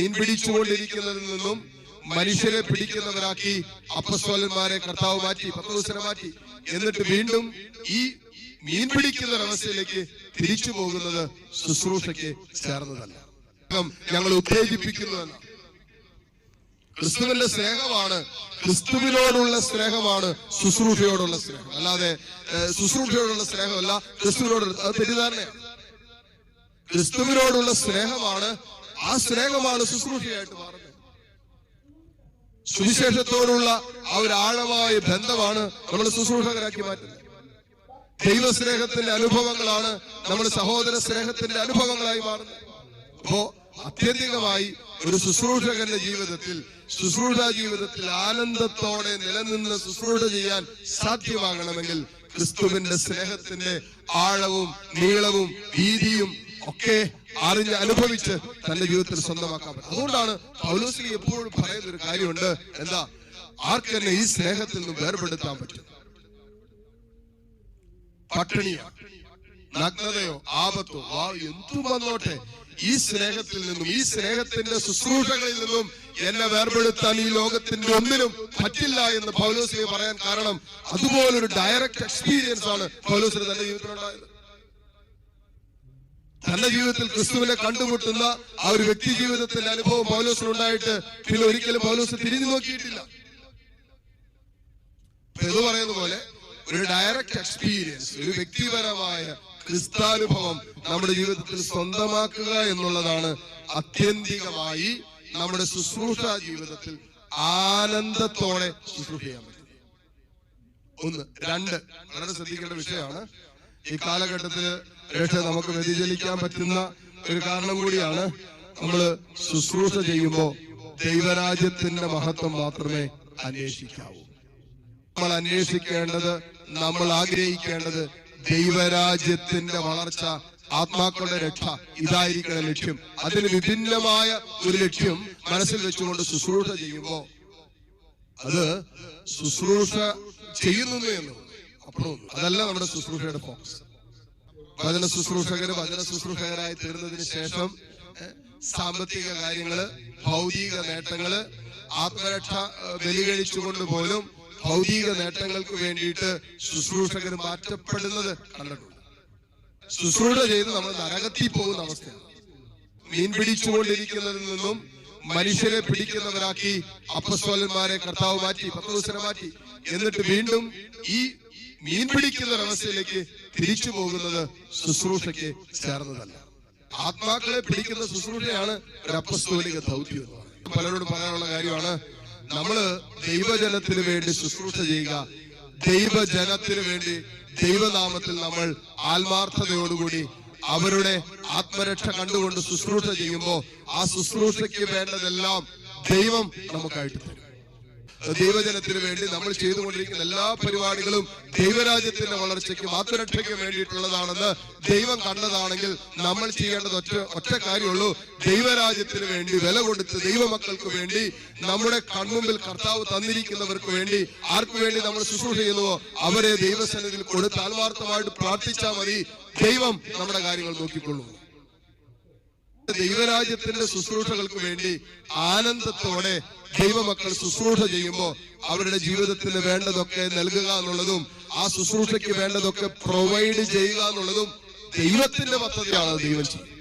മീൻ പിടിച്ചുകൊണ്ടിരിക്കുന്നതിൽ നിന്നും മനുഷ്യരെ പിടിക്കുന്നവരാക്കി അപ്പസ്വലന്മാരെ കർത്താവ് മാറ്റി പത്രോസിനെ മാറ്റി. എന്നിട്ട് വീണ്ടും ഈ മീൻ പിടിക്കുന്ന ഒരവസ്ഥയിലേക്ക് തിരിച്ചു പോകുന്നത് ശുശ്രൂഷയ്ക്ക് ചേർന്നതല്ല. ഞങ്ങൾ ഉത്തേജിപ്പിക്കുന്നതല്ല ക്രിസ്തുവിന്റെ സ്നേഹമാണ് ക്രിസ്തുവിനോടുള്ള സ്നേഹമാണ് ശുശ്രൂഷയോടുള്ള സ്നേഹം. അല്ലാതെ ശുശ്രൂഷയോടുള്ള സ്നേഹമല്ല ക്രിസ്തുവിനോട് അത് തെറ്റിദ്ധാരണയാണ്. ക്രിസ്തുവിനോടുള്ള സ്നേഹമാണ് ആ സ്നേഹമാണ് ശുശ്രൂഷയായിട്ട് മാറുന്നത്. സുവിശേഷത്തോടുള്ള ആ ഒരു ആഴമായ ബന്ധമാണ് നമ്മൾ ശുശ്രൂഷകരാക്കി മാറ്റുന്നത്. ദൈവസ്നേഹത്തിന്റെ അനുഭവങ്ങളാണ് നമ്മൾ സഹോദര സ്നേഹത്തിന്റെ അനുഭവങ്ങളായി മാറുന്നത്. അപ്പോ അത്യന്തികമായി ഒരു ശുശ്രൂഷകന്റെ ജീവിതത്തിൽ ശുശ്രൂഷ ജീവിതത്തിൽ ആനന്ദത്തോടെ നിലനിന്ന് ശുശ്രൂഷ ചെയ്യാൻ സാധ്യമാകണമെങ്കിൽ ക്രിസ്തുവിന്റെ സ്നേഹത്തിന്റെ ആഴവും നീളവും വീതിയും ഒക്കെ അറിഞ്ഞ് അനുഭവിച്ച് തന്റെ ജീവിതത്തിൽ സ്വന്തമാക്കാൻ പറ്റും. അതുകൊണ്ടാണ് പൗലോസിലി എപ്പോഴും പറയുന്ന ഒരു കാര്യമുണ്ട്. എന്താ? ആർക്കെന്നെ ഈ സ്നേഹത്തിൽ നിന്ന് വേർപെടുത്താൻ പറ്റും? പട്ടിണിയോ? നഗ്നതയോ? ആപത്തോ? ആ എന്തു വന്നോട്ടെ. ഈ സ്നേഹത്തിൽ നിന്നും ഈ സ്നേഹത്തിന്റെ ശുശ്രൂഷകളിൽ നിന്നും എന്നെ വേർപെടുത്താൻ ഈ ലോകത്തിന്റെ ഒന്നിനും പറ്റില്ല എന്ന് പൗലോസിനെ പറയാൻ കാരണം അതുപോലൊരു ഡയറക്റ്റ് എക്സ്പീരിയൻസ് ആണ് പൗലോസിന് തന്റെ ജീവിതത്തിലുണ്ടായത്. തന്റെ ജീവിതത്തിൽ ക്രിസ്തുവിനെ കണ്ടുമുട്ടുന്ന ആ ഒരു വ്യക്തി ജീവിതത്തിന്റെ അനുഭവം പൗലോസിനുണ്ടായിട്ട് പിന്നെ ഒരിക്കലും പൗലോസ് തിരിഞ്ഞു നോക്കിയിട്ടില്ല. പറയുന്ന പോലെ ഒരു ഡയറക്റ്റ് എക്സ്പീരിയൻസ് ഒരു വ്യക്തിപരമായ ക്രിസ്താനുഭവം നമ്മുടെ ജീവിതത്തിൽ സ്വന്തമാക്കുക എന്നുള്ളതാണ് അത്യന്തികമായി നമ്മുടെ ശുശ്രൂഷ ജീവിതത്തിൽ ആനന്ദത്തോടെ ശുശ്രൂഷ ചെയ്യാൻ പറ്റും ഒന്ന് രണ്ട് വളരെ ശ്രദ്ധിക്കേണ്ട വിഷയമാണ്. ഈ കാലഘട്ടത്തിൽ രക്ഷ നമുക്ക് വ്യതിചലിക്കാൻ പറ്റുന്ന ഒരു കാരണം കൂടിയാണ് നമ്മൾ ശുശ്രൂഷ ചെയ്യുമ്പോൾ ദൈവരാജ്യത്തിന്റെ മഹത്വം മാത്രമേ അന്വേഷിക്കാവൂ. നമ്മൾ അന്വേഷിക്കേണ്ടത് നമ്മൾ ആഗ്രഹിക്കേണ്ടത് ദൈവരാജ്യത്തിന്റെ വളർച്ച ആത്മാക്കളുടെ രക്ഷ ഇതായിരിക്കണം ലക്ഷ്യം. അതിന് വിഭിന്നമായ ഒരു ലക്ഷ്യം മനസ്സിൽ വെച്ചുകൊണ്ട് ശുശ്രൂഷ ചെയ്യുമ്പോൾ അത് ശുശ്രൂഷ ചെയ്യുന്നു എന്ന് അപ്പുറം അതല്ല നമ്മുടെ ശുശ്രൂഷയുടെ ഫോക്കസ് വചന ശുശ്രൂഷകര് വചന ശുശ്രൂഷകരായി തീർന്നതിന് ശേഷം സാമ്പത്തിക കാര്യങ്ങൾ ഭൗതിക നേട്ടങ്ങൾ ആത്മരക്ഷ ബലികഴിച്ചുകൊണ്ട് പോലും ഭൗതിക നേട്ടങ്ങൾക്ക് വേണ്ടിയിട്ട് ശുശ്രൂഷകർ മാറ്റപ്പെടുന്നത് കണ്ടിട്ടുണ്ട്. ശുശ്രൂഷ ചെയ്ത് നമ്മൾ നരകത്തിൽ പോകുന്ന അവസ്ഥയാണ്. മീൻ പിടിച്ചുകൊണ്ടിരിക്കുന്നതിൽ നിന്നും മനുഷ്യരെ പിടിക്കുന്നവരാക്കി അപ്പസ്വലന്മാരെ കർത്താവ് മാറ്റി പത്ത് ദിവസം മാറ്റി. എന്നിട്ട് വീണ്ടും ഈ മീൻ പിടിക്കുന്ന ഒരവസ്ഥയിലേക്ക് തിരിച്ചു പോകുന്നത് ശുശ്രൂഷയ്ക്ക് ചേർന്നതല്ല. ആത്മാക്കളെ പിടിക്കുന്ന ശുശ്രൂഷയാണ് ഒരു ദൗത്യം പറയുന്നത്. പലരോടും പറയാനുള്ള കാര്യമാണ് നമ്മൾ ദൈവജനത്തിന് വേണ്ടി ശുശ്രൂഷ ചെയ്യുക. ദൈവജനത്തിന് വേണ്ടി ദൈവനാമത്തിൽ നമ്മൾ ആത്മാർത്ഥതയോടുകൂടി അവരുടെ ആത്മരക്ഷ കണ്ടുകൊണ്ട് ശുശ്രൂഷ ചെയ്യുമ്പോൾ ആ ശുശ്രൂഷയ്ക്ക് വേണ്ടതെല്ലാം ദൈവം നമുക്കായിട്ട് തരും. ദൈവജനത്തിന് വേണ്ടി നമ്മൾ ചെയ്തുകൊണ്ടിരിക്കുന്ന എല്ലാ പരിപാടികളും ദൈവരാജ്യത്തിന്റെ വളർച്ചയ്ക്ക് ആത്മരക്ഷയ്ക്കും വേണ്ടിയിട്ടുള്ളതാണെന്ന് ദൈവം കണ്ടതാണെങ്കിൽ നമ്മൾ ചെയ്യേണ്ടത് ഒറ്റ ഒറ്റ കാര്യമുള്ളൂ. ദൈവരാജ്യത്തിന് വേണ്ടി വില കൊടുത്ത് ദൈവമക്കൾക്ക് വേണ്ടി നമ്മുടെ കൺമുമ്പിൽ കർത്താവ് തന്നിരിക്കുന്നവർക്ക് വേണ്ടി ആർക്കു വേണ്ടി നമ്മൾ ശുശ്രൂഷ ചെയ്യുന്നുവോ അവരെ ദൈവസന്നിധിയിൽ കൊടുത്ത് ആത്മാർത്ഥമായിട്ട് പ്രാർത്ഥിച്ചാൽ മതി. ദൈവം നമ്മുടെ കാര്യങ്ങൾ നോക്കിക്കൊള്ളും ദൈവരാജ്യത്തിന്റെ ശുശ്രൂഷകൾക്ക് വേണ്ടി ആനന്ദത്തോടെ ദൈവമക്കൾ ശുശ്രൂഷ ചെയ്യുമ്പോൾ അവരുടെ ജീവിതത്തിന് വേണ്ടതൊക്കെ നൽകുക എന്നുള്ളതും ആ ശുശ്രൂഷയ്ക്ക് വേണ്ടതൊക്കെ പ്രൊവൈഡ് ചെയ്യുക എന്നുള്ളതും ദൈവത്തിന്റെ പദ്ധതിയാണ് ദൈവം ചെയ്യുന്നത്.